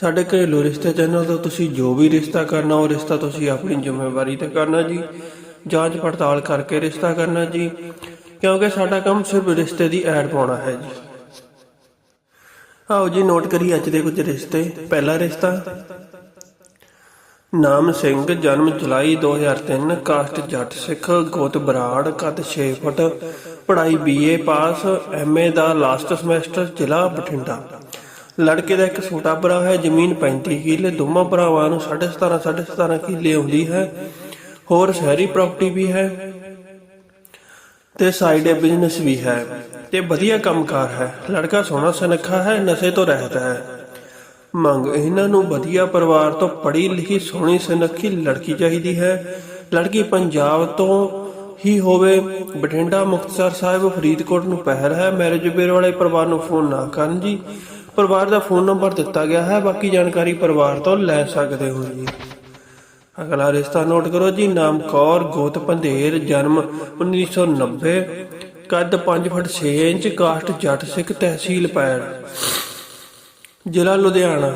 ਸਾਡੇ ਘਰੇਲੂ ਰਿਸ਼ਤੇ ਚੈਨਲ ਤੋਂ ਤੁਸੀਂ ਜੋ ਵੀ ਰਿਸ਼ਤਾ ਕਰਨਾ, ਉਹ ਰਿਸ਼ਤਾ ਤੁਸੀਂ ਆਪਣੀ ਜ਼ਿੰਮੇਵਾਰੀ ਤੇ ਕਰਨਾ ਜੀ। ਜਾਂਚ ਪੜਤਾਲ ਕਰਕੇ ਰਿਸ਼ਤਾ ਕਰਨਾ ਜੀ। ਕਿਉਂਕਿ ਸਾਡਾ ਕੰਮ ਸਿਰਫ ਰਿਸ਼ਤੇ ਦੀ ਐਡ ਪਾਉਣਾ ਹੈ ਜੀ। ਆਓ ਜੀ, ਨੋਟ ਕਰੀ ਅੱਜ ਦੇ ਕੁਝ ਰਿਸ਼ਤੇ। ਪਹਿਲਾ ਰਿਸ਼ਤਾ, ਨਾਮ ਸਿੰਘ, ਜਨਮ ਜੁਲਾਈ 2003 ਕਾਸਟ ਜੱਟ ਸਿੱਖ, ਗੋਤ ਬਰਾੜ, ਕੱਦ 6 ਫੁੱਟ, ਪੜ੍ਹਾਈ ਬੀਏ ਪਾਸ ਐਮਏ ਦਾ ਲਾਸਟ ਸਮੈਸਟਰ ਜ਼ਿਲ੍ਹਾ ਬਠਿੰਡਾ। ਲੜਕੇ ਦਾ ਇੱਕ ਛੋਟਾ ਭਰਾ ਹੈ, ਜ਼ਮੀਨ 35 ਕਿੱਲੇ, ਦੋਵਾਂ ਭਰਾਵਾਂ ਨੂੰ 17.5 17.5 ਕਿੱਲੇ ਆਉਂਦੀ ਹੈ। ਹੋਰ ਸ਼ਹਿਰੀ ਪ੍ਰਾਪਰਟੀ ਵੀ ਹੈ ਤੇ ਸਾਈਡ ਬਿਜ਼ਨਸ ਵੀ ਹੈ ਤੇ ਵਧੀਆ ਕੰਮਕਾਰ ਹੈ। ਲੜਕਾ ਸੋਹਣਾ ਸੁਨੱਖਾ ਹੈ, ਨਸ਼ੇ ਤੋਂ ਰਹਿਤ ਹੈ। ਮੰਗ ਇਹਨਾਂ ਨੂੰ ਵਧੀਆ ਪਰਿਵਾਰ ਤੋਂ ਪੜ੍ਹੀ ਲਿਖੀ, ਸੋਹਣੀ ਸੁਨੱਖੀ ਲੜਕੀ ਚਾਹੀਦੀ ਹੈ। ਲੜਕੀ ਪੰਜਾਬ ਤੋਂ ਹੀ ਹੋਵੇ, ਬਠਿੰਡਾ ਮੁਕਤਸਰ ਸਾਹਿਬ, ਫਰੀਦਕੋਟ ਨੂੰ ਪਹਿਲ ਹੈ। ਮੈਰਿਜ ਬਿਊਰੋ ਵਾਲੇ ਪਰਿਵਾਰ ਨੂੰ ਫੋਨ ਨਾ ਕਰਨ ਜੀ। ਪਰਿਵਾਰ ਦਾ ਫੋਨ ਨੰਬਰ ਦਿੱਤਾ ਗਿਆ ਹੈ। ਬਾਕੀ ਜਾਣਕਾਰੀ ਪਰਿਵਾਰ ਤੋਂ ਲੈ ਸਕਦੇ ਹੋ ਜੀ। ਅਗਲਾ ਰਿਸ਼ਤਾ ਨੋਟ ਕਰੋ ਜੀ। ਨਾਮ ਕੌਰ, ਗੋਤ ਪੰਧੇਰ, ਜਨਮ 1990 ਕੱਦ 5 ਫੁੱਟ 6 ਇੰਚ, ਕਾਸਟ ਜੱਟ ਸਿੱਖ ਤਹਿਸੀਲ ਪੈੜ। ਜ਼ਿਲ੍ਹਾ ਲੁਧਿਆਣਾ।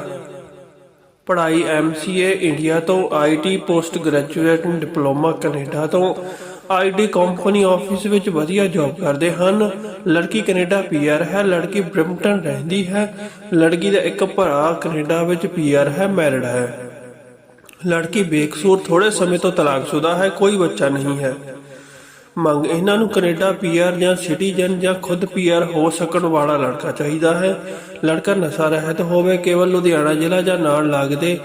ਪੜ੍ਹਾਈ ਐਮਸੀਏ ਇੰਡੀਆ ਤੋਂ IT post graduate diploma Canada ਤੋਂ ਆਈਟੀ ਕੰਪਨੀ ਆਫਿਸ ਵਿੱਚ ਵਧੀਆ ਜੌਬ ਕਰਦੇ ਹਨ। ਲੜਕੀ ਕੈਨੇਡਾ ਪੀਆਰ ਹੈ। ਲੜਕੀ ਬ੍ਰਿਮਟਨ ਰਹਿੰਦੀ ਹੈ। ਲੜਕੀ ਦਾ ਇੱਕ ਭਰਾ ਕੈਨੇਡਾ ਵਿੱਚ ਪੀਆਰ ਹੈ, ਮੈਰਿਡ ਹੈ। ਲੜਕੀ ਬੇਕਸੂਰ ਥੋੜੇ ਸਮੇਂ ਤੋਂ ਤਲਾਕਸ਼ੁਦਾ ਹੈ, ਕੋਈ ਬੱਚਾ ਨਹੀਂ ਹੈ। ਮੰਗ ਇਹਨਾਂ ਨੂੰ ਕੈਨੇਡਾ ਪੀਆਰ ਜਾਂ ਸਿਟੀਜ਼ਨ ਜਾਂ ਖੁਦ ਪੀਆਰ ਹੋ ਸਕਣ ਵਾਲਾ ਲੜਕਾ ਚਾਹੀਦਾ ਹੈ। ਲੜਕਾ ਨਸ਼ਾ ਰਹਿਤ ਹੋਵੇ, ਕੇਵਲ ਲੁਧਿਆਣਾ ਜ਼ਿਲ੍ਹਾ ਜਾਂ ਨਾਲ ਲੱਗਦੇ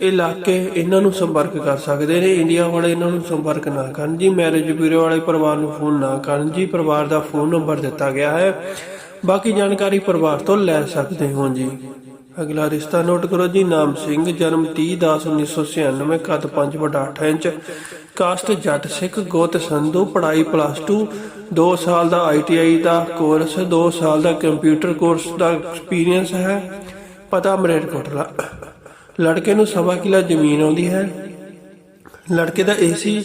ਇਲਾਕੇ ਇਹਨਾਂ ਨੂੰ ਸੰਪਰਕ ਕਰ ਸਕਦੇ ਨੇ। ਇੰਡੀਆ ਵਾਲੇ ਇਹਨਾਂ ਨੂੰ ਸੰਪਰਕ ਨਾ ਕਰਨ ਜੀ। ਮੈਰਿਜ ਬਿਊਰੋ ਵਾਲੇ ਪਰਿਵਾਰ ਨੂੰ ਫੋਨ ਨਾ ਕਰਨ ਜੀ। ਪਰਿਵਾਰ ਦਾ ਫੋਨ ਨੰਬਰ ਦਿੱਤਾ ਗਿਆ ਹੈ। ਬਾਕੀ ਜਾਣਕਾਰੀ ਪਰਿਵਾਰ ਤੋਂ ਲੈ ਸਕਦੇ ਹੋ ਜੀ। ਅਗਲਾ ਰਿਸ਼ਤਾ ਨੋਟ ਕਰੋ ਜੀ। ਨਾਮ ਸਿੰਘ, ਜਨਮ 30/10/1996 ਕੱਦ 5 ਵੱਡਾ 8 ਇੰਚ ਕਾਸਟ ਜੱਟ ਸਿੱਖ, ਗੋਤ ਸੰਧੂ, ਪੜ੍ਹਾਈ ਪਲੱਸ 2 2 ਸਾਲ ਦਾ ਆਈਟੀਆਈ ਦਾ ਕੋਰਸ 2 ਸਾਲ ਦਾ ਕੰਪਿਊਟਰ ਕੋਰਸ ਦਾ ਐਕਸਪੀਰੀਅੰਸ ਹੈ। ਪਤਾ ਮਰੇਟਕੋਟਲਾ ਲੜਕੇ ਨੂੰ ਸਵਾ ਕਿਲਾ ਜ਼ਮੀਨ ਆਉਂਦੀ ਹੈ। ਲੜਕੇ ਦਾ ਏਸੀ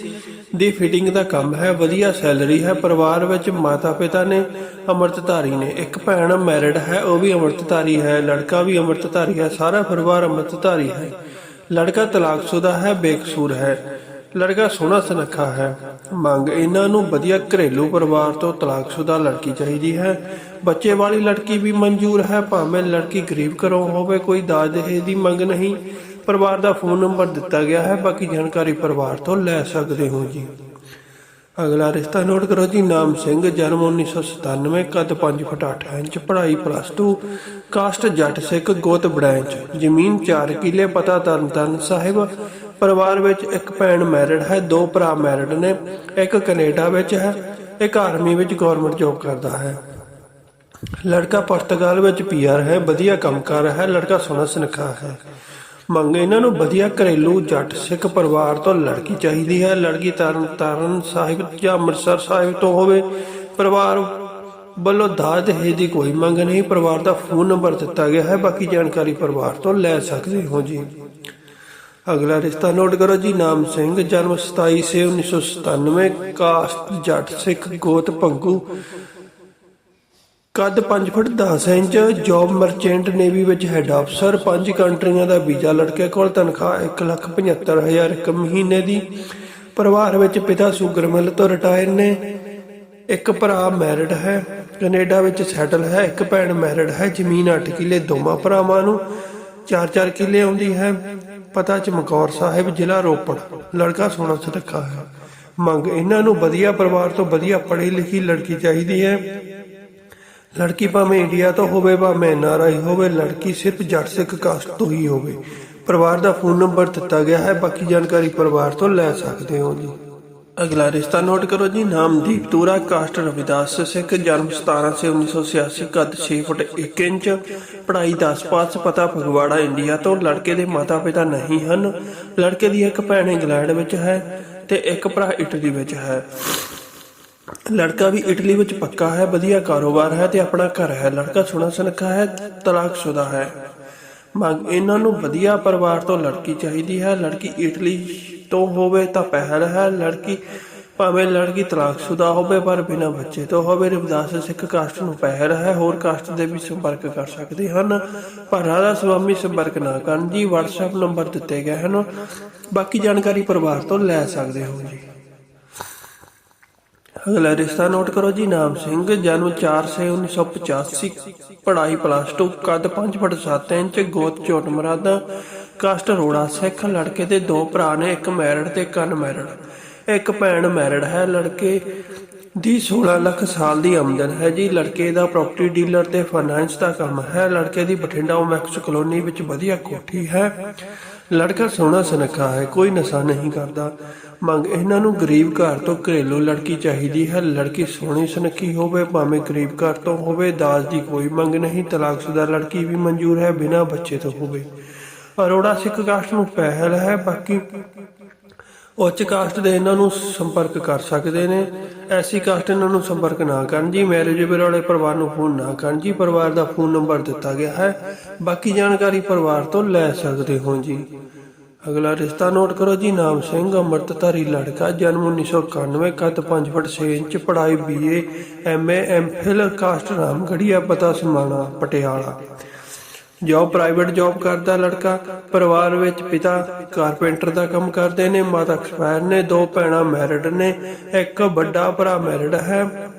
ਦੀ ਫਿਟਿੰਗ ਦਾ ਕੰਮ ਹੈ, ਵਧੀਆ ਸੈਲਰੀ ਹੈ, ਪਰਿਵਾਰ ਵਿੱਚ ਮਾਤਾ ਪਿਤਾ ਨੇ ਅੰਮ੍ਰਿਤਧਾਰੀ ਨੇ, ਇੱਕ ਭੈਣ ਮੈਰਿਡ ਹੈ, ਉਹ ਵੀ ਅੰਮ੍ਰਿਤਧਾਰੀ ਹੈ, ਲੜਕਾ ਵੀ ਅੰਮ੍ਰਿਤਧਾਰੀ ਹੈ, ਸਾਰਾ ਪਰਿਵਾਰ ਅੰਮ੍ਰਿਤਧਾਰੀ ਹੈ। ਲੜਕਾ ਤਲਾਕਸ਼ੁਦਾ ਹੈ, ਬੇਕਸੂਰ ਹੈ। ਲੜਕਾ ਸੋਹਣਾ ਸੁਨੱਖਾ ਹੈ। ਮੰਗ ਇਹਨਾਂ ਨੂੰ ਵਧੀਆ ਘਰੇਲੂ ਪਰਿਵਾਰ ਤੋਂ ਤਲਾਕਸ਼ੁਦਾ ਲੜਕੀ ਚਾਹੀਦੀ ਹੈ। ਬੱਚੇ ਵਾਲੀ ਲੜਕੀ ਵੀ ਮਨਜ਼ੂਰ ਹੈ, ਭਾਵੇਂ ਲੜਕੀ ਗਰੀਬ ਘਰੋਂ ਹੋਵੇ, ਕੋਈ ਦਾਜ ਦਹੇਜ ਦੀ ਮੰਗ ਨਹੀਂ। ਪਰਿਵਾਰ ਦਾ ਫੋਨ ਨੰਬਰ ਦਿੱਤਾ ਗਿਆ ਹੈ, ਬਾਕੀ ਜਾਣਕਾਰੀ ਪਰਿਵਾਰ ਤੋਂ ਲੈ ਸਕਦੇ ਹੋ ਜੀ। ਅਗਲਾ ਰਿਸ਼ਤਾ ਨੋਟ ਕਰੋ ਜੀ, ਨਾਮ ਸਿੰਘ, ਜਨਮ 1997 ਕੱਦ 5 ਫੁੱਟ 8 ਇੰਚ, ਪੜ੍ਹਾਈ ਪਲੱਸ 2 ਕਾਸਟ ਜੱਟ ਸਿੱਖ, ਗੋਤ ਬੜੈਂਚ ਜ਼ਮੀਨ 4 ਕਿੱਲੇ, ਪਤਾ ਤਰਨਤਨ ਸਾਹਿਬ ਪਰਿਵਾਰ ਵਿੱਚ ਇੱਕ ਭੈਣ ਮੈਰਿਡ ਹੈ, ਦੋ ਭਰਾ ਮੈਰਿਡ ਨੇ, ਇੱਕ ਕੈਨੇਡਾ ਵਿੱਚ ਹੈ, ਇੱਕ ਆਰਮੀ ਵਿੱਚ ਗਵਰਨਮੈਂਟ ਜੌਬ ਕਰਦਾ ਹੈ। ਲੜਕਾ ਪੁਰਤਗਾਲ ਵਿੱਚ ਪੀਆਰ ਹੈ, ਵਧੀਆ ਕੰਮ ਕਰ ਰਿਹਾ ਹੈ, ਲੜਕਾ ਸੋਹਣਾ ਸੁਨੱਖਾ ਹੈ। ਮੰਗ ਇਹਨਾਂ ਨੂੰ ਵਧੀਆ ਘਰੇਲੂ ਜੱਟ ਸਿੱਖ ਪਰਿਵਾਰ ਤੋਂ ਲੜਕੀ ਚਾਹੀਦੀ ਹੈ, ਲੜਕੀ ਤਰਨ ਤਾਰਨ ਸਾਹਿਬ ਜਾਂ ਅੰਮ੍ਰਿਤਸਰ ਸਾਹਿਬ ਤੋਂ ਹੋਵੇ। ਪਰਿਵਾਰ ਵੱਲੋਂ ਦਾਜ ਦਹੇਜ ਦੀ ਕੋਈ ਮੰਗ ਨਹੀਂ, ਪਰਿਵਾਰ ਦਾ ਫੋਨ ਨੰਬਰ ਦਿੱਤਾ ਗਿਆ ਹੈ, ਬਾਕੀ ਜਾਣਕਾਰੀ ਪਰਿਵਾਰ ਤੋਂ ਲੈ ਸਕਦੇ ਹੋ ਜੀ। ਅਗਲਾ ਰਿਸ਼ਤਾ ਨੋਟ ਕਰੋ ਜੀ, ਨਾਮ ਸਿੰਘ, ਜਨਮ 27 ਸੇ 1997 ਕਾਸਟ ਜੱਟ ਸਿੱਖ, ਗੋਤ ਭੰਗੂ ਕੱਦ 5 foot 10 inch, job merchant navy ਵਿੱਚ ਹੈੱਡ ਅਫਸਰ ਪੰਜ ਕੰਟਰੀਆਂ ਦਾ ਵੀਜ਼ਾ ਲੜਕੇ ਕੋਲ, ਤਨਖਾਹ 175000 ਇੱਕ ਮਹੀਨੇ ਦੀ। ਪਰਿਵਾਰ ਵਿੱਚ ਪਿਤਾ ਸ਼ੂਗਰ ਮਿਲ ਤੋਂ ਰਿਟਾਇਰ ਨੇ। ਇੱਕ ਭਰਾ ਮੈਰਿਡ ਹੈ। ਕੈਨੇਡਾ ਵਿੱਚ ਸੈਟਲ ਹੈ। ਇੱਕ ਭੈਣ ਮੈਰਿਡ ਹੈ। ਜ਼ਮੀਨ 8 ਕਿੱਲੇ, ਦੋਵਾਂ ਭਰਾਵਾਂ ਨੂੰ 4-4 ਕਿੱਲੇ ਆਉਂਦੀ ਹੈ। ਪਤਾ ਚਮਕੌਰ ਸਾਹਿਬ ਜ਼ਿਲ੍ਹਾ ਰੋਪੜ। ਲੜਕਾ ਸੋਹਣਾ ਸੁਨੱਖਾ ਹੈ। ਮੰਗ, ਇਹਨਾਂ ਨੂੰ ਵਧੀਆ ਪਰਿਵਾਰ ਤੋਂ ਵਧੀਆ ਪੜ੍ਹੀ ਲਿਖੀ ਲੜਕੀ ਚਾਹੀਦੀ ਹੈ। ਲੜਕੀ ਭਾਵੇਂ ਇੰਡੀਆ ਤੋਂ ਹੋਵੇ, ਭਾਵੇਂ ਐਨਆਰਆਈ ਹੋਵੇ, ਲੜਕੀ ਸਿਰਫ ਜੱਟ ਸਿੱਖ ਕਾਸਟ ਤੋਂ ਹੀ ਹੋਵੇ। ਪਰਿਵਾਰ ਦਾ ਫੋਨ ਨੰਬਰ ਦਿੱਤਾ ਗਿਆ ਹੈ, ਬਾਕੀ ਜਾਣਕਾਰੀ ਪਰਿਵਾਰ ਤੋਂ ਲੈ ਸਕਦੇ ਹੋ ਜੀ। ਅਗਲਾ ਰਿਸ਼ਤਾ ਨੋਟ ਕਰੋ ਜੀ, ਨਾਮ ਤੂਰਾ ਕਾਸਟ ਰਵਿਦਾਸ ਸਿੱਖ ਜਨਮ 17 ਸੇ 1986 ਕੱਦ 6 ਫੁੱਟ 1 ਇੰਚ, ਪੜ੍ਹਾਈ 10 ਪਾਸ ਪਤਾ ਫਗਵਾੜਾ, ਇੰਡੀਆ ਤੋਂ। ਲੜਕੇ ਦੇ ਮਾਤਾ ਪਿਤਾ ਨਹੀਂ ਹਨ। ਲੜਕੇ ਦੀ ਇੱਕ ਭੈਣ ਇੰਗਲੈਂਡ ਵਿੱਚ ਹੈ ਤੇ ਇੱਕ ਭਰਾ ਇਟਲੀ ਵਿੱਚ ਹੈ। ਲੜਕਾ ਵੀ ਇਟਲੀ ਵਿੱਚ ਪੱਕਾ ਹੈ, ਵਧੀਆ ਕਾਰੋਬਾਰ ਹੈ ਤੇ ਆਪਣਾ ਘਰ ਹੈ। ਲੜਕਾ ਸੋਹਣਾ ਸੁਨੱਖਾ ਹੈ, ਤਲਾਕਸ਼ੁਦਾ ਹੈ। ਮੰਗ ਇਹਨਾਂ ਨੂੰ ਵਧੀਆ ਪਰਿਵਾਰ ਤੋਂ ਲੜਕੀ ਚਾਹੀਦੀ ਹੈ। ਲੜਕੀ ਇਟਲੀ ਤੋਂ ਹੋਵੇ ਤਾਂ ਪਹਿਲ ਹੈ। ਲੜਕੀ ਭਾਵੇਂ ਲੜਕੀ ਤਲਾਕਸ਼ੁਦਾ ਹੋਵੇ, ਪਰ ਬਿਨਾਂ ਬੱਚੇ ਤੋਂ ਹੋਵੇ, ਰਵਿਦਾਸ ਸਿੱਖ ਕਾਸਟ ਨੂੰ ਪਹਿਲ ਹੈ। ਹੋਰ ਕਾਸਟ ਦੇ ਵੀ ਸੰਪਰਕ ਕਰ ਸਕਦੇ ਹਨ। ਪਰ ਰਾਧਾ ਸੁਆਮੀ ਸੰਪਰਕ ਨਾ ਕਰਨ ਜੀ WhatsApp ਨੰਬਰ ਦਿੱਤੇ ਗਏ ਹਨ। ਬਾਕੀ ਜਾਣਕਾਰੀ ਪਰਿਵਾਰ ਤੋਂ ਲੈ ਸਕਦੇ ਹੋ ਜੀ। ਅਗਲਾ ਰਿਸ਼ਤਾ ਨੋਟ ਕਰੋ ਜੀ, ਨਾਮ ਸਿੰਘ, ਜਨਮ 4 ਸੇ 1985 ਪੜ੍ਹਾਈ ਪਲੱਸ 2 ਕੱਦ 5 ਫੁੱਟ 7 ਇੰਚ, ਗੋਤ ਝੋਟ ਮਰਾਦਾ, ਕਾਸਟ ਰੋੜਾ ਸਿੱਖ, ਲੜਕੇ ਦੇ ਦੋ ਭਰਾ ਨੇ, ਇੱਕ ਮੈਰਿਡ ਤੇ ਇੱਕ ਅਨਮੈਰਿਡ ਇੱਕ ਭੈਣ ਮੈਰਿਡ ਹੈ, ਲੜਕੇ ਦੀ 16 ਲੱਖ ਸਾਲ ਦੀ ਆਮਦਨ ਹੈ ਜੀ। ਲੜਕੇ ਦਾ ਪ੍ਰਾਪਰਟੀ ਡੀਲਰ ਤੇ ਫਾਈਨਾਂਸ ਦਾ ਕੰਮ ਹੈ। ਲੜਕੇ ਦੀ ਬਠਿੰਡਾ ਓਮੈਕਸ ਕਲੋਨੀ ਵਿੱਚ ਵਧੀਆ ਕੋਠੀ ਹੈ। ਲੜਕਾ ਸੋਹਣਾ ਸੁਨੱਖਾ ਹੈ, ਕੋਈ ਨਸ਼ਾ ਨਹੀਂ ਕਰਦਾ। ਮੰਗ ਇਹਨਾਂ ਨੂੰ ਗਰੀਬ ਘਰ ਤੋਂ ਘਰੇਲੂ ਲੜਕੀ ਚਾਹੀਦੀ ਹੈ। ਲੜਕੀ ਸੋਹਣੀ ਸੁਨੱਖੀ ਹੋਵੇ, ਭਾਵੇਂ ਗਰੀਬ ਘਰ ਤੋਂ ਹੋਵੇ, ਦਾਜ ਦੀ ਕੋਈ ਮੰਗ ਨਹੀਂ, ਤਲਾਕਸ਼ੁਦਾ ਲੜਕੀ ਵੀ ਮਨਜ਼ੂਰ ਹੈ ਬਿਨਾਂ ਬੱਚੇ ਤੋਂ ਹੋਵੇ। ਅਰੋੜਾ ਸਿੱਖ ਕਾਸਟ ਨੂੰ ਪਹਿਲ ਹੈ, ਬਾਕੀ ਉੱਚ ਕਾਸਟ ਦੇ ਇਹਨਾਂ ਨੂੰ ਸੰਪਰਕ ਕਰ ਸਕਦੇ ਨੇ। ਐਸੀ ਕਾਸਟ ਇਹਨਾਂ ਨੂੰ ਸੰਪਰਕ ਨਾ ਕਰਨ ਜੀ ਮੈਰਿਜ ਵਾਲੇ ਪਰਿਵਾਰ ਨੂੰ ਫੋਨ ਨਾ ਕਰਨ ਜੀ, ਪਰਿਵਾਰ ਦਾ ਫੋਨ ਨੰਬਰ ਦਿੱਤਾ ਗਿਆ ਹੈ। ਬਾਕੀ ਜਾਣਕਾਰੀ ਪਰਿਵਾਰ ਤੋਂ ਲੈ ਸਕਦੇ ਹੋ ਜੀ। ਅਗਲਾ ਰਿਸ਼ਤਾ ਨੋਟ ਕਰੋ ਜੀ, ਨਾਮ ਸਿੰਘ, ਅੰਮ੍ਰਿਤਧਾਰੀ ਲੜਕਾ, ਜਨਮ 1991 ਕੱਦ 5 ਫੁੱਟ 6 ਇੰਚ, ਪੜ੍ਹਾਈ BA MA MPhil caste Ramgarhia ਪਤਾ Samana, Patiala. Job private job ਕਰਦਾ ਲੜਕਾ, ਪਰਿਵਾਰ ਵਿੱਚ ਪਿਤਾ ਕਾਰਪੈਂਟਰ ਦਾ ਕੰਮ ਕਰਦੇ ਨੇ, ਮਾਤਾ ਐਕਸਪਾਇਰ ਨੇ, ਦੋ ਭੈਣਾਂ ਮੈਰਿਡ ਨੇ, ਇੱਕ ਵੱਡਾ ਭਰਾ ਮੈਰਿਡ ਹੈ।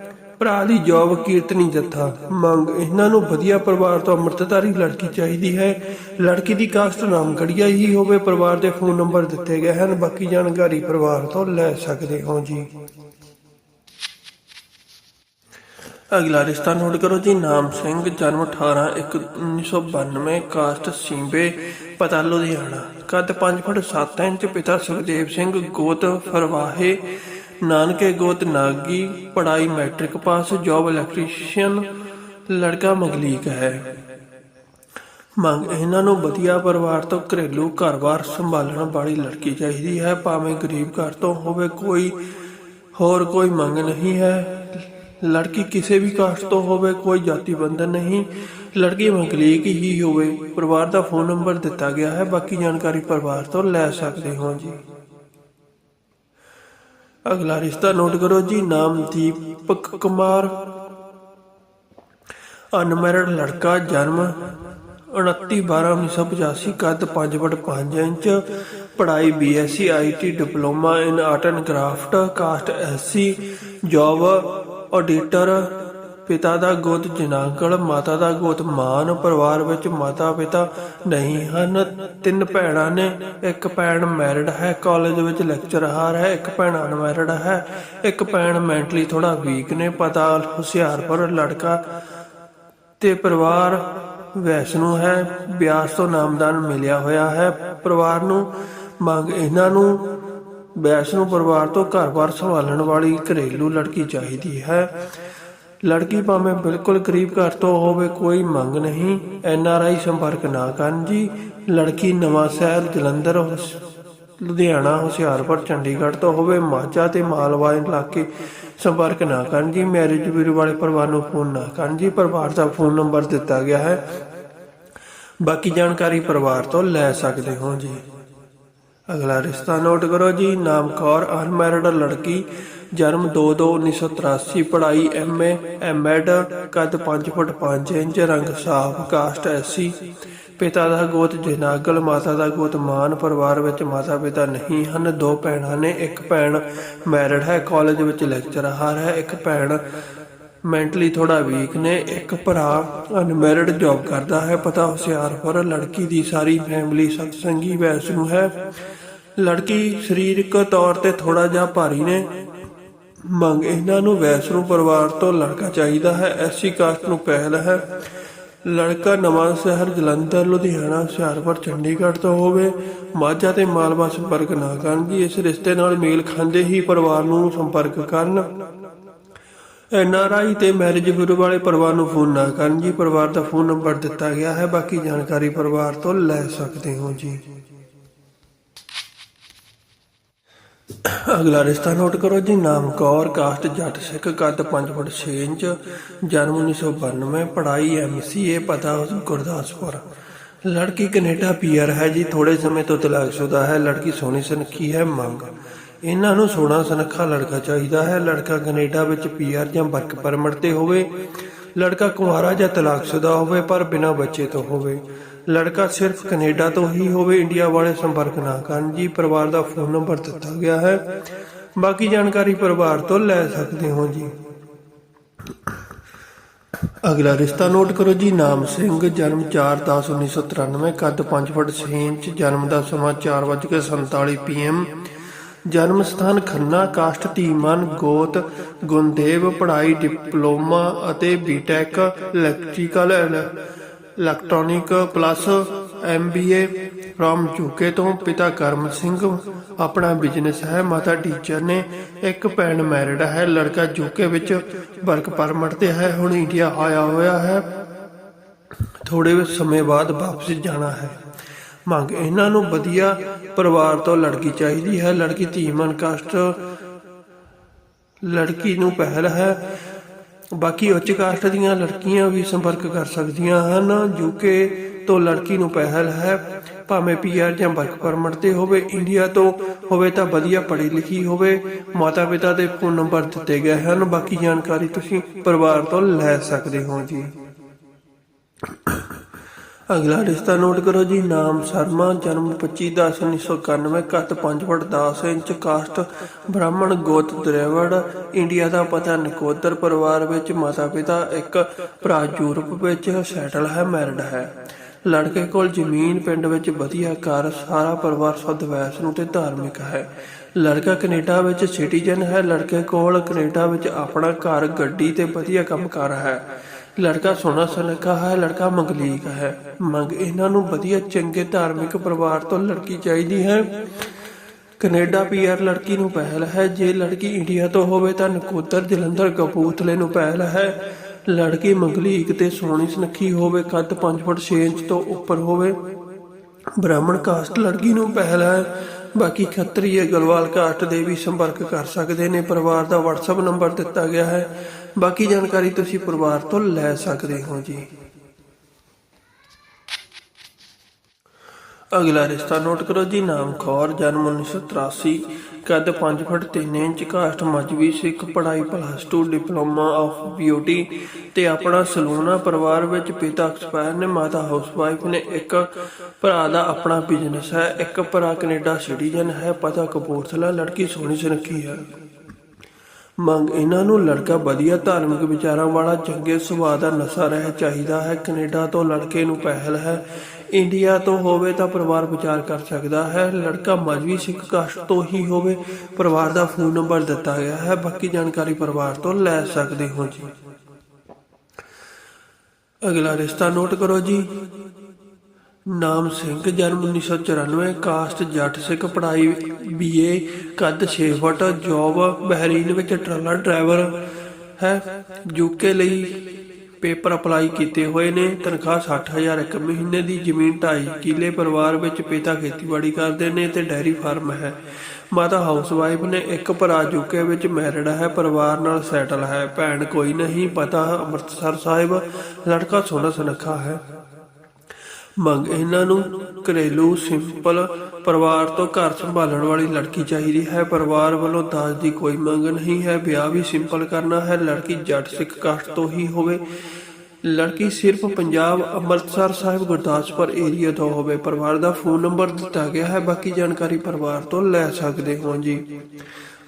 ਭਰਾ ਦੀ ਜੌਬ ਕੀਰਤਨੀ ਜੱਥਾ ਮੰਗ, ਇਹਨਾਂ ਨੂੰ ਵਧੀਆ ਪਰਿਵਾਰ ਤੋਂ ਅੰਮ੍ਰਿਤਧਾਰੀ ਲੜਕੀ ਚਾਹੀਦੀ ਹੈ। ਲੜਕੀ ਦੀ ਕਾਸਟ ਨਾਮਗੜੀਆ ਹੀ ਹੋਵੇ, ਪਰਿਵਾਰ ਦੇ ਫੋਨ ਨੰਬਰ ਦਿੱਤੇ ਗਏ ਹਨ। ਬਾਕੀ ਜਾਣਕਾਰੀ ਪਰਿਵਾਰ ਤੋਂ ਲੈ ਸਕਦੇ ਹੋ ਜੀ। ਅਗਲਾ ਰਿਸ਼ਤਾ ਨੋਟ ਕਰੋ ਜੀ। ਨਾਮ ਸਿੰਘ, ਜਨਮ 18 ਇੱਕ 1992 ਕਾਸਟ ਸਿੰਬੇ, ਪਤਾ ਲੁਧਿਆਣਾ। ਕੱਦ 5 ਫੁੱਟ 7 ਇੰਚ, ਪਿਤਾ ਸੁਖਦੇਵ ਸਿੰਘ, ਗੋਤ ਫਰਵਾਹੇ ਨਾਨਕੇ ਗੋਤ ਨਾਗੀ ਪੜਾਈ ਮੈਟ੍ਰਿਕ ਪਾਸ ਜੌਬ ਇਲੈਕਟ੍ਰੀਸ਼ੀਅਨ ਲੜਕਾ ਮੰਗਲੀਕ ਹੈ। ਮੰਗ ਇਹਨਾਂ ਨੂੰ ਵਧੀਆ ਪਰਿਵਾਰ ਤੋਂ ਘਰੇਲੂ ਘਰ-ਬਾਰ ਸੰਭਾਲਣ ਵਾਲੀ ਲੜਕੀ ਚਾਹੀਦੀ ਹੈ, ਭਾਵੇਂ ਗਰੀਬ ਘਰ ਤੋਂ ਹੋਵੇ, ਕੋਈ ਹੋਰ ਕੋਈ ਮੰਗ ਨਹੀਂ ਹੈ। ਲੜਕੀ ਕਿਸੇ ਵੀ ਕਾਸਟ ਤੋਂ ਹੋਵੇ, ਕੋਈ ਜਾਤੀ ਬੰਧਨ ਨਹੀਂ। ਲੜਕੀ ਮਗਲੀਕ ਹੀ ਹੋਵੇ। ਪਰਿਵਾਰ ਦਾ ਫੋਨ ਨੰਬਰ ਦਿੱਤਾ ਗਿਆ ਹੈ, ਬਾਕੀ ਜਾਣਕਾਰੀ ਪਰਿਵਾਰ ਤੋਂ ਲੈ ਸਕਦੇ ਹੋ ਜੀ। ਅਗਲਾ ਰਿਸ਼ਤਾ ਨੋਟ ਕਰੋ ਜੀ, ਨਾਮ ਦੀਪਕ ਕੁਮਾਰ। ਅਨਮੈਰਿਡ ਲੜਕਾ, ਜਨਮ 29 12 1985 ਕੱਦ 5 ਫੁੱਟ 5 ਇੰਚ, ਪੜ੍ਹਾਈ BSc IT diploma in art and craft, caste SC job auditor ਪਿਤਾ ਦਾ ਗੋਤ ਜਨਾਗਲ ਮਾਤਾ ਦਾ ਗੋਤ ਮਾਨ, ਪਰਿਵਾਰ ਵਿੱਚ ਮਾਤਾ ਪਿਤਾ ਨਹੀਂ ਹਨ। ਤਿੰਨ ਭੈਣਾਂ ਨੇ, ਇੱਕ ਭੈਣ ਮੈਰਿਡ ਹੈ ਕਾਲਜ ਵਿੱਚ ਲੈਕਚਰਹਾਰ ਹੈ, ਇੱਕ ਭੈਣ ਅਨਮੈਰਿਡ ਹੈ, ਇੱਕ ਭੈਣ ਮੈਂਟਲੀ ਥੋੜਾ ਵੀਕ ਨੇ, ਪਤਾ ਹੁਸ਼ਿਆਰਪੁਰ ਲੜਕਾ ਤੇ ਪਰਿਵਾਰ ਵੈਸ਼ਨੂ ਹੈ, ਬਿਆਸ ਤੋਂ ਨਾਮਦਾਨ ਮਿਲਿਆ ਹੋਇਆ ਹੈ। ਪਰਿਵਾਰ ਨੂੰ ਮੰਗ ਇਹਨਾਂ ਨੂੰ, ਵੈਸ਼ਨੂ ਪਰਿਵਾਰ ਤੋਂ ਘਰ-ਬਾਰ ਸੰਭਾਲਣ ਵਾਲੀ ਘਰੇਲੂ ਲੜਕੀ ਚਾਹੀਦੀ ਹੈ। ਲੜਕੀ ਭਾਵੇਂ ਬਿਲਕੁਲ ਗਰੀਬ ਘਰ ਤੋਂ ਹੋਵੇ, ਕੋਈ ਮੰਗ ਨਹੀਂ। ਐਨ ਆਰ ਆਈ ਸੰਪਰਕ ਨਾ ਕਰਨ ਜੀ। ਲੜਕੀ ਨਵਾਂ ਸ਼ਹਿਰ ਜਲੰਧਰ ਲੁਧਿਆਣਾ, ਹੁਸ਼ਿਆਰਪੁਰ, ਚੰਡੀਗੜ੍ਹ ਤੋਂ ਹੋਵੇ, ਮਾਝਾ ਤੇ ਮਾਲਵਾ ਇਲਾਕੇ ਸੰਪਰਕ ਨਾ ਕਰਨ ਜੀ। ਮੈਰਿਜ ਬਿਊਰੋ ਵਾਲੇ ਪਰਿਵਾਰ ਨੂੰ ਫੋਨ ਨਾ ਕਰਨ ਜੀ। ਪਰਿਵਾਰ ਦਾ ਫੋਨ ਨੰਬਰ ਦਿੱਤਾ ਗਿਆ ਹੈ। ਬਾਕੀ ਜਾਣਕਾਰੀ ਪਰਿਵਾਰ ਤੋਂ ਲੈ ਸਕਦੇ ਹੋ ਜੀ। ਅਗਲਾ ਰਿਸ਼ਤਾ ਨੋਟ ਕਰੋ ਜੀ। ਨਾਮ ਕੌਰ, ਅਨਮੈਰਿਡ ਲੜਕੀ। ਜਨਮ 2-2-1983 ਪੜ੍ਹਾਈ ਐਮਏ ਐਮਐਡ ਕੱਦ 5 ਫੁੱਟ 5 ਇੰਚ, ਰੰਗ ਸਾਫ਼, ਕਾਸਟ ਐਸੀ ਪਿਤਾ ਦਾ ਗੋਤ ਜਨਾਗਲ, ਮਾਤਾ ਦਾ ਗੋਤ ਮਾਨ, ਪਰਿਵਾਰ ਵਿੱਚ ਮਾਤਾ ਪਿਤਾ ਨਹੀਂ ਹਨ, ਦੋ ਭੈਣਾਂ ਨੇ, ਇੱਕ ਭੈਣ ਮੈਰਿਡ ਹੈ, ਕਾਲਜ ਵਿੱਚ ਲੈਕਚਰਰ ਹੈ, ਇੱਕ ਭੈਣ ਮੈਂਟਲੀ ਥੋੜਾ ਵੀਕ ਨੇ, ਇੱਕ ਭਰਾ ਅਨਮੈਰਿਡ ਜੌਬ ਕਰਦਾ ਹੈ, ਪਤਾ ਹੁਸ਼ਿਆਰਪੁਰ, ਲੜਕੀ ਦੀ ਸਾਰੀ ਫੈਮਿਲੀ ਸਤਸੰਗੀ ਵੈਸ ਨੂੰ ਹੈ। ਲੜਕੀ ਸਰੀਰਕ ਤੌਰ ਤੇ ਥੋੜਾ ਜਿਹਾ ਭਾਰੀ ਨੇ ਮੰਗ ਇਹਨਾਂ ਨੂੰ ਵੈਸ਼ਨੂ ਪਰਿਵਾਰ ਤੋਂ ਲੜਕਾ ਚਾਹੀਦਾ ਹੈ। ਐਸੀ ਕਾਸਟ ਨੂੰ ਪਹਿਲ ਹੈ। ਲੜਕਾ ਨਵਾਂ ਸ਼ਹਿਰ ਜਲੰਧਰ, ਲੁਧਿਆਣਾ, ਹੁਸ਼ਿਆਰਪੁਰ, ਚੰਡੀਗੜ੍ਹ ਤੋਂ ਹੋਵੇ, ਮਾਝਾ ਤੇ ਮਾਲਵਾ ਸੰਪਰਕ ਨਾ ਕਰਨ ਜੀ ਇਸ ਰਿਸ਼ਤੇ ਨਾਲ ਮੇਲ ਖਾਂਦੇ ਹੀ ਪਰਿਵਾਰ ਨੂੰ ਸੰਪਰਕ ਕਰਨ। ਐਨਆਰਆਈ ਤੇ ਮੈਰਿਜ ਬਿਊਰੋ ਵਾਲੇ ਪਰਿਵਾਰ ਨੂੰ ਫੋਨ ਨਾ ਕਰਨ ਜੀ। ਪਰਿਵਾਰ ਦਾ ਫੋਨ ਨੰਬਰ ਦਿੱਤਾ ਗਿਆ ਹੈ। ਬਾਕੀ ਜਾਣਕਾਰੀ ਪਰਿਵਾਰ ਤੋਂ ਲੈ ਸਕਦੇ ਹੋ ਜੀ। ਅਗਲਾ ਰਿਸ਼ਤਾ ਨੋਟ ਕਰੋ ਜੀ, ਨਾਮ ਕੌਰ, ਕਾਸਟ ਜੱਟ ਸਿੱਖ, ਕੱਦ 5 ਫੁੱਟ 6 ਇੰਚ, ਜਨਮ 1992 ਪੜ੍ਹਾਈ ਐਮਸੀਏ ਪਤਾ ਗੁਰਦਾਸਪੁਰ। ਲੜਕੀ ਕੈਨੇਡਾ ਪੀਆਰ ਹੈ ਜੀ ਥੋੜੇ ਸਮੇਂ ਤੋਂ ਤਲਾਕਸ਼ੁਦਾ ਹੈ, ਲੜਕੀ ਸੋਹਣੀ ਸੁਨੱਖੀ ਹੈ, ਮੰਗ। ਇਹਨਾਂ ਨੂੰ ਸੋਹਣਾ ਸੁਨੱਖਾ ਲੜਕਾ ਚਾਹੀਦਾ ਹੈ, ਲੜਕਾ ਕੈਨੇਡਾ ਵਿੱਚ ਪੀਆਰ ਜਾਂ ਵਰਕ ਪਰਮਿਟ ਤੇ ਹੋਵੇ, ਲੜਕਾ ਕੁਆਰਾ ਜਾਂ ਤਲਾਕਸ਼ੁਦਾ ਹੋਵੇ, ਪਰ ਬਿਨਾਂ ਬੱਚੇ ਤੋਂ ਹੋਵੇ। ਲੜਕਾ ਸਿਰਫ ਕੈਨੇਡਾ ਤੋਂ ਹੀ ਹੋਵੇ ਇੰਡੀਆ ਵਾਲੇ ਸੰਪਰਕ ਨਾ ਕਰਨ, ਜੀ ਪਰਿਵਾਰ ਦਾ ਫੋਨ ਨੰਬਰ ਦਿੱਤਾ ਗਿਆ ਹੈ। ਬਾਕੀ ਜਾਣਕਾਰੀ ਪਰਿਵਾਰ ਤੋਂ ਲੈ ਸਕਦੇ ਹੋ ਜੀ। ਅਗਲਾ ਰਿਸ਼ਤਾ ਨੋਟ ਕਰੋ ਜੀ, ਨਾਮ ਸਿੰਘ, ਜਨਮ 4/10/1993 ਕੱਦ 5 ਫੁੱਟ 6 ਇੰਚ, ਜਨਮ ਦਾ ਸਮਾਂ 4:47 ਪੀਐਮ ਜਨਮ ਸਥਾਨ ਖੰਨਾ, ਕਾਸਟ ਧੀਮਨ ਗੋਤ ਗੁੰਦੇਵ ਪੜ੍ਹਾਈ, ਡਿਪਲੋਮਾ ਅਤੇ BTech electrical electronic plus MBA from UK ਤੋਂ ਪਿਤਾ ਕਰਮ ਸਿੰਘ। ਆਪਣਾ ਬਿਜ਼ਨਸ ਹੈ, ਮਾਤਾ ਟੀਚਰ ਨੇ। ਇੱਕ ਭੈਣ ਮੈਰਿਡ ਹੈ, ਲੜਕਾ ਯੂਕੇ ਵਿੱਚ ਵਰਕ ਪਰਮਿਟ ਤੇ ਹੈ, ਹੁਣ ਇੰਡੀਆ ਆਇਆ ਹੋਇਆ ਹੈ। ਥੋੜੇ ਸਮੇਂ ਬਾਅਦ ਵਾਪਸ ਜਾਣਾ ਹੈ। ਮੰਗ, ਇਹਨਾਂ ਨੂੰ ਵਧੀਆ ਪਰਿਵਾਰ ਤੋਂ ਲੜਕੀ ਚਾਹੀਦੀ ਹੈ। ਲੜਕੀ ਧੀਮਨ ਕਾਸਟ, ਲੜਕੀ ਨੂੰ ਪਹਿਲ ਹੈ। ਬਾਕੀ ਉੱਚ ਕਾਸਟ ਦੀਆਂ ਲੜਕੀਆਂ ਵੀ ਸੰਪਰਕ ਕਰ ਸਕਦੀਆਂ ਹਨ। ਯੂਕੇ ਤੋਂ ਲੜਕੀ ਨੂੰ ਪਹਿਲ ਹੈ। ਭਾਵੇਂ ਪੀਆਰ ਜਾਂ ਵਰਕ ਪਰਮਿਟ ਤੇ ਹੋਵੇ ਇੰਡੀਆ ਤੋਂ ਹੋਵੇ ਤਾਂ ਵਧੀਆ ਪੜ੍ਹੀ ਲਿਖੀ ਹੋਵੇ। ਮਾਤਾ ਪਿਤਾ ਦੇ ਫੋਨ ਨੰਬਰ ਦਿੱਤੇ ਗਏ ਹਨ। ਬਾਕੀ ਜਾਣਕਾਰੀ ਤੁਸੀਂ ਪਰਿਵਾਰ ਤੋਂ ਲੈ ਸਕਦੇ ਹੋ ਜੀ। ਅਗਲਾ ਰਿਸ਼ਤਾ ਨੋਟ ਕਰੋ ਜੀ, ਨਾਮ ਸ਼ਰਮਾ, ਜਨਮ 25/10/1991 ਕੱਦ 5 ਫੁੱਟ 10 ਇੰਚ, ਕਾਸਟ ਬ੍ਰਾਹਮਣ ਗੋਤ ਦਰੇਵੜ, ਇੰਡੀਆ ਦਾ ਪਤਾ ਨਕੋਦਰ ਪਰਿਵਾਰ ਵਿੱਚ ਮਾਤਾ ਪਿਤਾ ਇੱਕ ਭਰਾ ਯੂਰਪ ਵਿੱਚ ਸੈਟਲ ਹੈ, ਮੈਰਿਡ ਹੈ। ਲੜਕੇ ਕੋਲ ਜ਼ਮੀਨ ਪਿੰਡ ਵਿੱਚ ਵਧੀਆ ਘਰ, ਸਾਰਾ ਪਰਿਵਾਰ ਸੁੱਧ ਵੈਸ ਨੂੰ ਤੇ ਧਾਰਮਿਕ ਹੈ। ਲੜਕਾ ਕੈਨੇਡਾ ਵਿੱਚ ਸਿਟੀਜ਼ਨ ਹੈ, ਲੜਕੇ ਕੋਲ ਕੈਨੇਡਾ ਵਿੱਚ ਆਪਣਾ ਘਰ, ਗੱਡੀ ਤੇ ਵਧੀਆ ਕੰਮ ਕਰ ਹੈ। ਲੜਕਾ ਸੋਹਣਾ ਸੁਨੱਖਾ ਹੈ, ਲੜਕਾ ਮੰਗਲੀਕ ਹੈ। ਮੰਗ ਇਹਨਾਂ ਨੂੰ ਵਧੀਆ, ਚੰਗੇ ਧਾਰਮਿਕ ਪਰਿਵਾਰ ਤੋਂ ਲੜਕੀ ਚਾਹੀਦੀ ਹੈ। ਕੈਨੇਡਾ ਪੀਆਰ ਲੜਕੀ ਨੂੰ ਪਹਿਲ ਹੈ। ਜੇ ਲੜਕੀ ਇੰਡੀਆ ਤੋਂ ਹੋਵੇ ਤਾਂ ਨਕੋਦਰ ਜਲੰਧਰ ਕਪੂਰਥਲੇ ਨੂੰ ਪਹਿਲ ਹੈ। ਲੜਕੀ ਮੰਗਲੀਕ ਤੇ ਸੋਹਣੀ ਸੁਨੱਖੀ ਹੋਵੇ, ਕੱਦ 5 ਫੁੱਟ 6 ਇੰਚ ਤੋਂ ਉੱਪਰ ਹੋਵੇ। ਬ੍ਰਾਹਮਣ ਕਾਸਟ ਲੜਕੀ ਨੂੰ ਪਹਿਲ ਹੈ। ਬਾਕੀ ਖੱਤਰੀ ਅਗਰਵਾਲ ਕਾਸਟ ਦੇ ਵੀ ਸੰਪਰਕ ਕਰ ਸਕਦੇ ਨੇ। ਪਰਿਵਾਰ ਦਾ WhatsApp ਨੰਬਰ ਦਿੱਤਾ ਗਿਆ ਹੈ। ਬਾਕੀ ਜਾਣਕਾਰੀ ਤੁਸੀਂ ਪਰਿਵਾਰ ਤੋਂ ਲੈ ਸਕਦੇ ਹੋ ਜੀ। ਅਗਲਾ ਰਿਸ਼ਤਾ ਨੋਟ ਕਰੋ ਜੀ, ਨਾਮ ਖੌਰ, ਜਨਮ 1983 ਕੱਦ 5 foot 3 inch caste Mazhabi Sikh, ਪੜ੍ਹਾਈ ਪਲੱਸ 2 ਡਿਪਲੋਮਾ ਆਫ ਬਿਊਟੀ ਤੇ ਆਪਣਾ ਸਲੂਨਾ ਪਰਿਵਾਰ ਵਿੱਚ ਪਿਤਾ ਐਕਸਪਾਇਰ ਨੇ, ਮਾਤਾ ਹਾਊਸਵਾਈਫ ਨੇ, ਇੱਕ ਭਰਾ ਦਾ ਆਪਣਾ ਬਿਜ਼ਨਸ ਹੈ। ਇੱਕ ਭਰਾ ਕੈਨੇਡਾ ਸਿਟੀਜ਼ਨ ਹੈ, ਪਤਾ ਕਪੂਰਥਲਾ, ਲੜਕੀ ਸੋਹਣੀ ਸੁਨੱਖੀ ਹੈ। ਮੰਗ ਇਹਨਾਂ ਨੂੰ ਲੜਕਾ ਵਧੀਆ ਧਾਰਮਿਕ ਵਿਚਾਰਾਂ ਵਾਲਾ, ਚੰਗੇ ਸੁਭਾਅ ਦਾ ਨਸ਼ਾ ਰਹਿ ਚਾਹੀਦਾ ਹੈ। ਕੈਨੇਡਾ ਤੋਂ ਲੜਕੇ ਨੂੰ ਪਹਿਲ ਹੈ। ਇੰਡੀਆ ਤੋਂ ਹੋਵੇ ਤਾਂ ਪਰਿਵਾਰ ਵਿਚਾਰ ਕਰ ਸਕਦਾ ਹੈ। ਲੜਕਾ ਮਜਬੀ ਸਿੱਖ ਕਾਸਟ ਤੋਂ ਹੀ ਹੋਵੇ, ਪਰਿਵਾਰ ਦਾ ਫੋਨ ਨੰਬਰ ਦਿੱਤਾ ਗਿਆ ਹੈ। ਬਾਕੀ ਜਾਣਕਾਰੀ ਪਰਿਵਾਰ ਤੋਂ ਲੈ ਸਕਦੇ ਹੋ ਜੀ। ਅਗਲਾ ਰਿਸ਼ਤਾ ਨੋਟ ਕਰੋ ਜੀ। ਨਾਮ ਸਿੰਘ, ਜਨਮ 1994 ਕਾਸਟ ਜੱਟ ਸਿੱਖ, ਪੜ੍ਹਾਈ ਬੀਏ ਕੱਦ 6 ਫੁੱਟ ਜੌਬ ਬਹਿਰੀਨ ਵਿੱਚ ਟਰਾਲਾ ਡਰਾਈਵਰ ਹੈ। ਯੂਕੇ ਲਈ ਪੇਪਰ ਅਪਲਾਈ ਕੀਤੇ ਹੋਏ ਨੇ, ਤਨਖਾਹ 60000 ਇੱਕ ਮਹੀਨੇ ਦੀ, ਜ਼ਮੀਨ 2.5 ਕਿੱਲੇ, ਪਰਿਵਾਰ ਵਿੱਚ ਪਿਤਾ ਖੇਤੀਬਾੜੀ ਕਰਦੇ ਨੇ ਤੇ ਡੈਰੀ ਫਾਰਮ ਹੈ। ਮਾਤਾ ਹਾਊਸਵਾਈਫ ਨੇ ਇੱਕ ਭਰਾ ਯੂਕੇ ਵਿੱਚ ਮੈਰਿਡ ਹੈ, ਪਰਿਵਾਰ ਨਾਲ ਸੈਟਲ ਹੈ। ਭੈਣ ਕੋਈ ਨਹੀਂ, ਪਤਾ ਅੰਮ੍ਰਿਤਸਰ ਸਾਹਿਬ, ਲੜਕਾ ਸੋਹਣਾ ਸੁਨੱਖਾ ਹੈ। ਮੰਗ ਇਹਨਾਂ ਨੂੰ ਘਰੇਲੂ ਸਿੰਪਲ ਪਰਿਵਾਰ ਤੋਂ ਘਰ ਸੰਭਾਲਣ ਵਾਲੀ ਲੜਕੀ ਚਾਹੀਦੀ ਹੈ। ਪਰਿਵਾਰ ਵੱਲੋਂ ਦਾਜ ਦੀ ਕੋਈ ਮੰਗ ਨਹੀਂ ਹੈ। ਵਿਆਹ ਵੀ ਸਿੰਪਲ ਕਰਨਾ ਹੈ। ਲੜਕੀ ਜੱਟ ਸਿੱਖ ਕਾਸਟ ਤੋਂ ਹੀ ਹੋਵੇ। ਲੜਕੀ ਸਿਰਫ ਪੰਜਾਬ, ਅੰਮ੍ਰਿਤਸਰ ਸਾਹਿਬ, ਗੁਰਦਾਸਪੁਰ ਏਰੀਆ ਤੋਂ ਹੋਵੇ। ਪਰਿਵਾਰ ਦਾ ਫੋਨ ਨੰਬਰ ਦਿੱਤਾ ਗਿਆ ਹੈ। ਬਾਕੀ ਜਾਣਕਾਰੀ ਪਰਿਵਾਰ ਤੋਂ ਲੈ ਸਕਦੇ ਹੋ ਜੀ।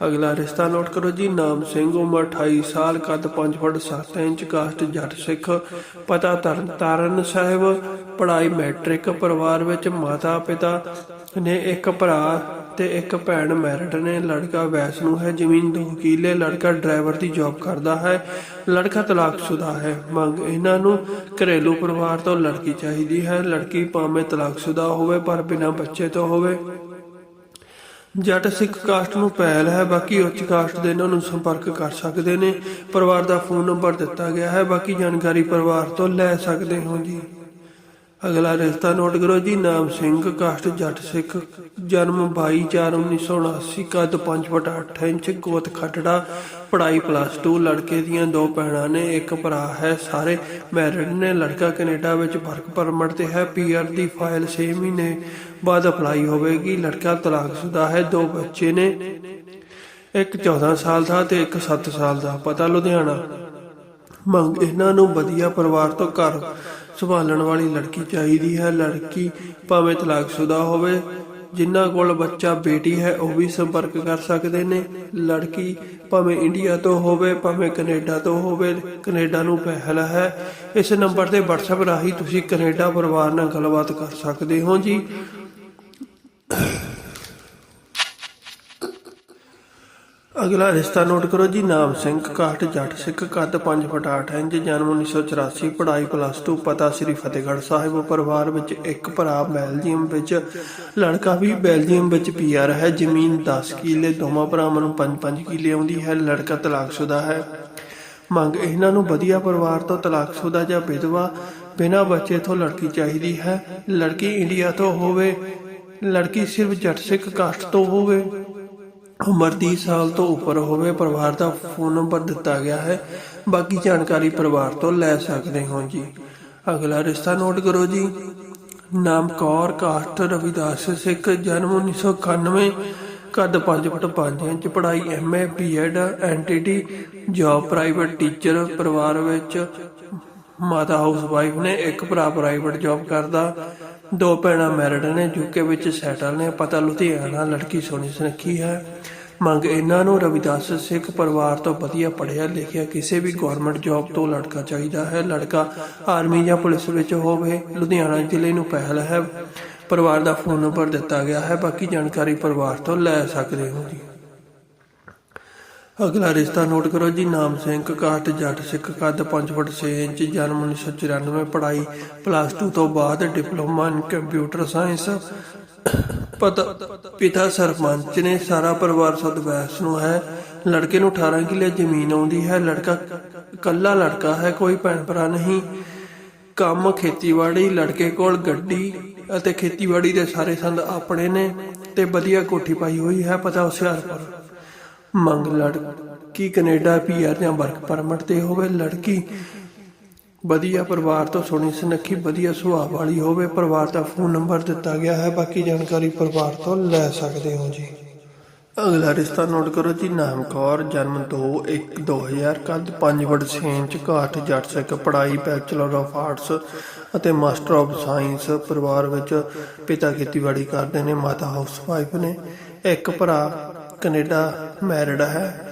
ਅਗਲਾ ਰਿਸ਼ਤਾ ਨੋਟ ਕਰੋ ਜੀ, ਨਾਮ ਸਿੰਘ, ਉਮਰ 28 ਸਾਲ, ਕੱਦ 5 ਫੁੱਟ 7 ਇੰਚ ਕਾਸਟ ਜੱਟ ਸਿੱਖ, ਪਤਾ ਤਰਨ ਤਾਰਨ ਸਾਹਿਬ, ਪੜ੍ਹਾਈ ਮੈਟ੍ਰਿਕ ਪਰਿਵਾਰ ਵਿੱਚ ਮਾਤਾ ਪਿਤਾ ਨੇ ਇੱਕ ਭਰਾ ਤੇ ਇੱਕ ਭੈਣ ਮੈਰਿਡ ਨੇ, ਲੜਕਾ ਵੈਸ ਨੂੰ ਹੈ, ਜ਼ਮੀਨ ਦੋ ਕਿੱਲੇ, ਲੜਕਾ ਡਰਾਈਵਰ ਦੀ ਜੌਬ ਕਰਦਾ ਹੈ, ਲੜਕਾ ਤਲਾਕਸ਼ੁਦਾ ਹੈ। ਮੰਗ ਇਹਨਾਂ ਨੂੰ ਘਰੇਲੂ ਪਰਿਵਾਰ ਤੋਂ ਲੜਕੀ ਚਾਹੀਦੀ ਹੈ, ਲੜਕੀ ਭਾਵੇਂ ਤਲਾਕਸ਼ੁਦਾ ਹੋਵੇ ਪਰ ਬਿਨਾਂ ਬੱਚੇ ਤੋਂ ਹੋਵੇ। ਜੱਟ ਸਿੱਖ ਕਾਸਟ ਨੂੰ ਪਹਿਲ ਹੈ, ਬਾਕੀ ਉੱਚ ਕਾਸਟ ਦੇ ਇਹਨਾਂ ਨੂੰ ਸੰਪਰਕ ਕਰ ਸਕਦੇ ਨੇ। ਪਰਿਵਾਰ ਦਾ ਫੋਨ ਨੰਬਰ ਦਿੱਤਾ ਗਿਆ ਹੈ, ਬਾਕੀ ਜਾਣਕਾਰੀ ਪਰਿਵਾਰ ਤੋਂ ਲੈ ਸਕਦੇ ਹੋ ਜੀ। ਅਗਲਾ ਰਿਸ਼ਤਾ ਨੋਟ ਕਰੋ ਜੀ, ਨਾਮ ਸਿੰਘ, ਕਾਸਟ, ਜੱਟ ਸਿੱਖ, ਜਨਮ 22/4/1979 ਕੱਦ 5/8 ਇੰਚ, ਗੋਤ ਖੱਟੜਾ, ਪੜ੍ਹਾਈ ਪਲੱਸ 2 ਲੜਕੇ ਦੀਆਂ ਦੋ ਭੈਣਾਂ ਨੇ, ਇੱਕ ਭਰਾ ਹੈ, ਸਾਰੇ ਮੈਰਿਡ ਨੇ, ਲੜਕਾ ਕੈਨੇਡਾ ਵਿੱਚ ਵਰਕ ਪਰਮਿਟ ਤੇ ਹੈ ਪੀਆਰ ਦੀ ਫਾਈਲ 6 ਮਹੀਨੇ ਬਾਅਦ ਅਪਲਾਈ ਹੋਵੇਗੀ, ਲੜਕਾ ਤਲਾਕਸ਼ੁਦਾ ਹੈ, ਦੋ ਬੱਚੇ ਨੇ, ਇੱਕ 14 ਸਾਲ ਦਾ ਤੇ ਇੱਕ 7 ਸਾਲ ਦਾ, ਪਤਾ ਲੁਧਿਆਣਾ। ਮੰਗ ਇਹਨਾਂ ਨੂੰ ਵਧੀਆ ਪਰਿਵਾਰ ਤੋਂ ਘਰ ਸੰਭਾਲਣ ਵਾਲੀ ਲੜਕੀ ਚਾਹੀਦੀ ਹੈ। ਲੜਕੀ ਭਾਵੇਂ ਤਲਾਕਸ਼ੁਦਾ ਹੋਵੇ ਜਿਨ੍ਹਾਂ ਕੋਲ ਬੱਚਾ, ਬੇਟੀ ਹੈ, ਉਹ ਵੀ ਸੰਪਰਕ ਕਰ ਸਕਦੇ ਨੇ। ਲੜਕੀ ਭਾਵੇਂ ਇੰਡੀਆ ਤੋਂ ਹੋਵੇ, ਭਾਵੇਂ ਕੈਨੇਡਾ ਤੋਂ ਹੋਵੇ, ਕੈਨੇਡਾ ਨੂੰ ਪਹਿਲ ਹੈ। ਇਸ ਨੰਬਰ ਤੇ WhatsApp ਰਾਹੀਂ ਤੁਸੀਂ ਕੈਨੇਡਾ ਪਰਿਵਾਰ ਨਾਲ ਗੱਲਬਾਤ ਕਰ ਸਕਦੇ ਹੋ ਜੀ। ਅਗਲਾ ਰਿਸ਼ਤਾ ਨੋਟ ਕਰੋ ਜੀ, ਨਾਮ ਸਿੰਘ ਕਾਹਟ ਜੱਟ ਸਿੱਖ ਕੱਦ 5 ਫੁੱਟ 8 ਇੰਚ, ਜਨਮ 1984 ਪੜ੍ਹਾਈ ਪਲੱਸ 2 ਪਤਾ ਸ੍ਰੀ ਫਤਿਹਗੜ੍ਹ ਸਾਹਿਬ, ਪਰਿਵਾਰ ਵਿੱਚ ਇੱਕ ਭਰਾ ਬੈਲਜੀਅਮ ਵਿੱਚ, ਲੜਕਾ ਵੀ ਬੈਲਜੀਅਮ ਵਿੱਚ ਪੀਆਰ ਹੈ, ਜ਼ਮੀਨ 10 ਕਿੱਲੇ, ਦੋਵਾਂ ਭਰਾਵਾਂ ਨੂੰ 5-5 ਕਿੱਲੇ ਆਉਂਦੀ ਹੈ, ਲੜਕਾ ਤਲਾਕਸ਼ੁਦਾ ਹੈ। ਮੰਗ ਇਹਨਾਂ ਨੂੰ ਵਧੀਆ ਪਰਿਵਾਰ ਤੋਂ ਤਲਾਕਸ਼ੁਦਾ ਜਾਂ ਵਿਧਵਾ, ਬਿਨਾਂ ਬੱਚੇ ਤੋਂ ਲੜਕੀ ਚਾਹੀਦੀ ਹੈ। ਲੜਕੀ ਇੰਡੀਆ ਤੋਂ ਹੋਵੇ, ਲੜਕੀ ਸਿਰਫ ਜੱਟ ਸਿੱਖ ਕਾਸਟ ਤੋਂ ਹੋਵੇ। ਉਮਰ 30 ਸਾਲ ਤੋਂ ਉੱਪਰ ਹੋਵੇ, ਪਰਿਵਾਰ ਦਾ ਫੋਨ ਨੰਬਰ ਦਿੱਤਾ ਗਿਆ ਹੈ। ਬਾਕੀ ਜਾਣਕਾਰੀ ਪਰਿਵਾਰ ਤੋਂ ਲੈ ਸਕਦੇ ਹੋ ਜੀ। ਅਗਲਾ ਰਿਸ਼ਤਾ ਨੋਟ ਕਰੋ ਜੀ। ਨਾਮ ਕੌਰ, ਕਾਸਟ ਰਵਿਦਾਸ ਸਿੱਖ, ਜਨਮ 1991 ਕੱਦ 5 ਫੁੱਟ 5 ਇੰਚ, ਪੜ੍ਹਾਈ MA BEd NTT job private teacher ਪਰਿਵਾਰ ਵਿੱਚ ਮਾਤਾ ਹਾਊਸ ਵਾਈਫ ਨੇ, ਇੱਕ ਭਰਾ ਪ੍ਰਾਈਵੇਟ ਜੌਬ ਕਰਦਾ। ਦੋ ਭੈਣਾਂ ਮੈਰਿਡ ਨੇ ਯੂਕੇ ਵਿੱਚ ਸੈਟਲ ਨੇ। ਪਤਾ ਲੁਧਿਆਣਾ, ਲੜਕੀ ਸੋਹਣੀ ਸੁਨੱਖੀ ਹੈ। ਮੰਗ ਇਹਨਾਂ ਨੂੰ ਰਵਿਦਾਸ ਸਿੱਖ ਪਰਿਵਾਰ ਤੋਂ ਵਧੀਆ ਪੜ੍ਹਿਆ ਲਿਖਿਆ ਕਿਸੇ ਵੀ ਗਵਰਨਮੈਂਟ ਜੌਬ ਤੋਂ ਲੜਕਾ ਚਾਹੀਦਾ ਹੈ। ਲੜਕਾ ਆਰਮੀ ਜਾਂ ਪੁਲਿਸ ਵਿੱਚ ਹੋਵੇ, ਲੁਧਿਆਣਾ ਜ਼ਿਲ੍ਹੇ ਨੂੰ ਪਹਿਲ ਹੈ। ਪਰਿਵਾਰ ਦਾ ਫੋਨ ਨੰਬਰ ਦਿੱਤਾ ਗਿਆ ਹੈ, ਬਾਕੀ ਜਾਣਕਾਰੀ ਪਰਿਵਾਰ ਤੋਂ ਲੈ ਸਕਦੇ ਹੋ ਜੀ। ਅਗਲਾ ਰਿਸ਼ਤਾ ਨੋਟ ਕਰੋ ਜੀ, ਨਾਮ ਸਿੰਘ ਕਾਟ ਜੱਟ ਸਿੱਖ, ਕੱਦ 5 ਫੁੱਟ 6 ਇੰਚ, ਜਨਮ 1994 ਪੜ੍ਹਾਈ ਪਲੱਸ 2 ਤੋਂ ਬਾਅਦ ਡਿਪਲੋਮਾ ਇਨ ਕੰਪਿਊਟਰ ਸਾਇੰਸ ਪਿਤਾ ਸਰਪੰਚ ਨੇ ਸਾਰਾ ਪਰਿਵਾਰ ਸਦਵੈਸ ਨੂੰ ਹੈ, ਲੜਕੇ ਨੂੰ 18 ਕਿੱਲੇ ਜ਼ਮੀਨ ਆਉਂਦੀ ਹੈ, ਲੜਕਾ ਕੱਲਾ ਲੜਕਾ ਹੈ, ਕੋਈ ਭੈਣ ਭਰਾ ਨਹੀਂ। ਕੰਮ ਖੇਤੀਬਾੜੀ, ਲੜਕੇ ਕੋਲ ਗੱਡੀ ਅਤੇ ਖੇਤੀਬਾੜੀ ਦੇ ਸਾਰੇ ਸੰਦ ਆਪਣੇ ਨੇ ਤੇ ਵਧੀਆ ਕੋਠੀ ਪਾਈ ਹੋਈ ਹੈ, ਪਤਾ ਹੁਸ਼ਿਆਰਪੁਰ। ਮੰਗ ਲੜਕੀ ਕੈਨੇਡਾ, ਪੀਆਰ ਜਾਂ ਵਰਕ ਪਰਮਿਟ ਤੇ ਹੋਵੇ, ਲੜਕੀ ਵਧੀਆ ਪਰਿਵਾਰ ਤੋਂ ਸੋਹਣੀ ਸੁਨੱਖੀ, ਵਧੀਆ ਸੁਭਾਅ ਵਾਲੀ ਹੋਵੇ, ਪਰਿਵਾਰ ਦਾ ਫੋਨ ਨੰਬਰ ਦਿੱਤਾ ਗਿਆ ਹੈ। ਬਾਕੀ ਜਾਣਕਾਰੀ ਪਰਿਵਾਰ ਤੋਂ ਲੈ ਸਕਦੇ ਹੋ ਜੀ। ਅਗਲਾ ਰਿਸ਼ਤਾ ਨੋਟ ਕਰੋ ਜੀ, ਨਾਮ ਕੌਰ, ਜਨਮ 2 1 2000 ਕੱਦ 5 ਫੁੱਟ 6 ਇੰਚ ਘਾਟ, ਜੱਟ ਸਿੱਖ, ਪੜ੍ਹਾਈ ਬੈਚਲਰ ਆਫ ਆਰਟਸ ਅਤੇ ਮਾਸਟਰ ਆਫ ਸਾਇੰਸ ਪਰਿਵਾਰ ਵਿੱਚ ਪਿਤਾ ਖੇਤੀਬਾੜੀ ਕਰਦੇ ਨੇ, ਮਾਤਾ ਹਾਊਸ ਵਾਈਫ ਨੇ। ਇੱਕ ਭਰਾ ਕੈਨੇਡਾ ਮੈਰਿਡ ਹੈ।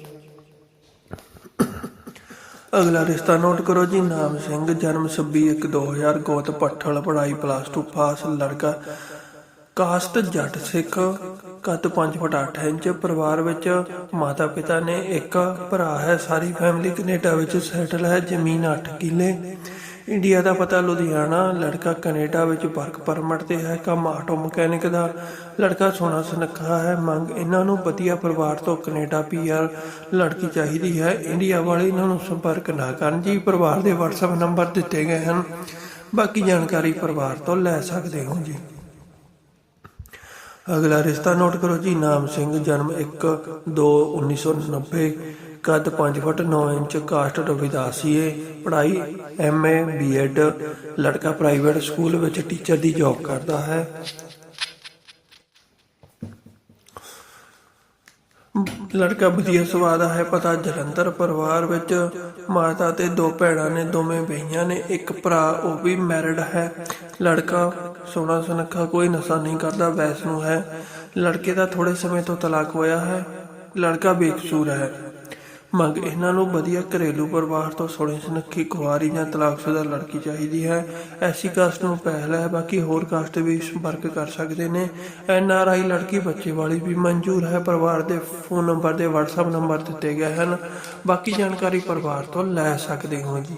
ਅਗਲਾ ਰਿਸ਼ਤਾ ਨੋਟ ਕਰੋ ਜੀ, ਨਾਮ ਸਿੰਘ, ਜਨਮ 26/1/2000 ਗੋਤ, ਪੱਠਲ, ਪੜ੍ਹਾਈ ਪਲੱਸ 2 ਪਾਸ ਲੜਕਾ ਕਾਸਟ ਜੱਟ, ਸਿੱਖ ਕੱਦ 5 ਫੁੱਟ 8 ਇੰਚ, ਪਰਿਵਾਰ ਵਿੱਚ ਮਾਤਾ ਪਿਤਾ ਨੇ ਇੱਕ ਭਰਾ ਹੈ, ਸਾਰੀ ਫੈਮਿਲੀ ਕੈਨੇਡਾ ਵਿੱਚ ਸੈਟਲ ਹੈ, ਜ਼ਮੀਨ 8 ਕਿੱਲੇ। ਇੰਡੀਆ ਦਾ ਪਤਾ, ਲੁਧਿਆਣਾ, ਲੜਕਾ ਕੈਨੇਡਾ ਵਿੱਚ ਵਰਕ ਪਰਮਿਟ ਤੇ ਹੈ, ਕੰਮ ਆਟੋ ਮਕੈਨਿਕ ਦਾ। ਲੜਕਾ ਸੋਹਣਾ ਸੁਨੱਖਾ ਹੈ, ਮੰਗ ਇਹਨਾਂ ਨੂੰ ਵਧੀਆ ਪਰਿਵਾਰ ਤੋਂ ਕੈਨੇਡਾ ਪੀਆਰ ਲੜਕੀ ਚਾਹੀਦੀ ਹੈ। ਇੰਡੀਆ ਵਾਲੇ ਇਹਨਾਂ ਨੂੰ ਸੰਪਰਕ ਨਾ ਕਰਨ ਜੀ, ਪਰਿਵਾਰ ਦੇ WhatsApp ਨੰਬਰ ਦਿੱਤੇ ਗਏ ਹਨ। ਬਾਕੀ ਜਾਣਕਾਰੀ ਪਰਿਵਾਰ ਤੋਂ ਲੈ ਸਕਦੇ ਹੋ ਜੀ। ਅਗਲਾ ਰਿਸ਼ਤਾ ਨੋਟ ਕਰੋ ਜੀ, ਨਾਮ ਸਿੰਘ, ਜਨਮ 1 2 1990 ਕੱਦ 5 ਫੁੱਟ 9 ਇੰਚ ਕਾਸਟ ਰਵਿਦਾਸੀਏ ਪੜ੍ਹਾਈ ਐਮਏ ਬੀਐਡ, ਲੜਕਾ ਪ੍ਰਾਈਵੇਟ ਸਕੂਲ ਵਿੱਚ ਟੀਚਰ ਦੀ ਜੌਬ ਕਰਦਾ ਹੈ। ਲੜਕਾ ਵਧੀਆ ਸੁਭਾਅ ਦਾ ਹੈ, ਪਤਾ ਜਲੰਧਰ ਪਰਿਵਾਰ ਵਿੱਚ ਮਾਤਾ ਤੇ ਦੋ ਭੈਣਾਂ ਨੇ, ਦੋਵੇਂ ਬਈਆਂ ਨੇ, ਇੱਕ ਭਰਾ, ਉਹ ਵੀ ਮੈਰਿਡ ਹੈ। ਲੜਕਾ ਸੋਹਣਾ ਸੁਨੱਖਾ, ਕੋਈ ਨਸ਼ਾ ਨਹੀਂ ਕਰਦਾ ਵੈਸ ਨੂੰ ਹੈ। ਲੜਕੇ ਦਾ ਥੋੜੇ ਸਮੇਂ ਤੋਂ ਤਲਾਕ ਹੋਇਆ ਹੈ। ਲੜਕਾ ਬੇਕਸੂਰ ਹੈ। ਮੰਗ ਇਹਨਾਂ ਨੂੰ ਵਧੀਆ ਘਰੇਲੂ ਪਰਿਵਾਰ ਤੋਂ ਸੋਹਣੀ ਸੁਨੱਖੀ ਕੁਆਰੀ ਜਾਂ ਤਲਾਕਸ਼ੁਦਾ ਲੜਕੀ ਚਾਹੀਦੀ ਹੈ। ਐਸੀ ਕਾਸਟ ਨੂੰ ਪਹਿਲ ਹੈ, ਬਾਕੀ ਹੋਰ ਕਾਸਟ ਵੀ ਸੰਪਰਕ ਕਰ ਸਕਦੇ ਨੇ। ਐਨ ਆਰ ਆਈ ਲੜਕੀ ਬੱਚੇ ਵਾਲੀ ਵੀ ਮਨਜ਼ੂਰ ਹੈ, ਪਰਿਵਾਰ ਦੇ ਫੋਨ ਨੰਬਰ ਤੇ WhatsApp ਨੰਬਰ ਦਿੱਤੇ ਗਏ ਹਨ। ਬਾਕੀ ਜਾਣਕਾਰੀ ਪਰਿਵਾਰ ਤੋਂ ਲੈ ਸਕਦੇ ਹੋ ਜੀ।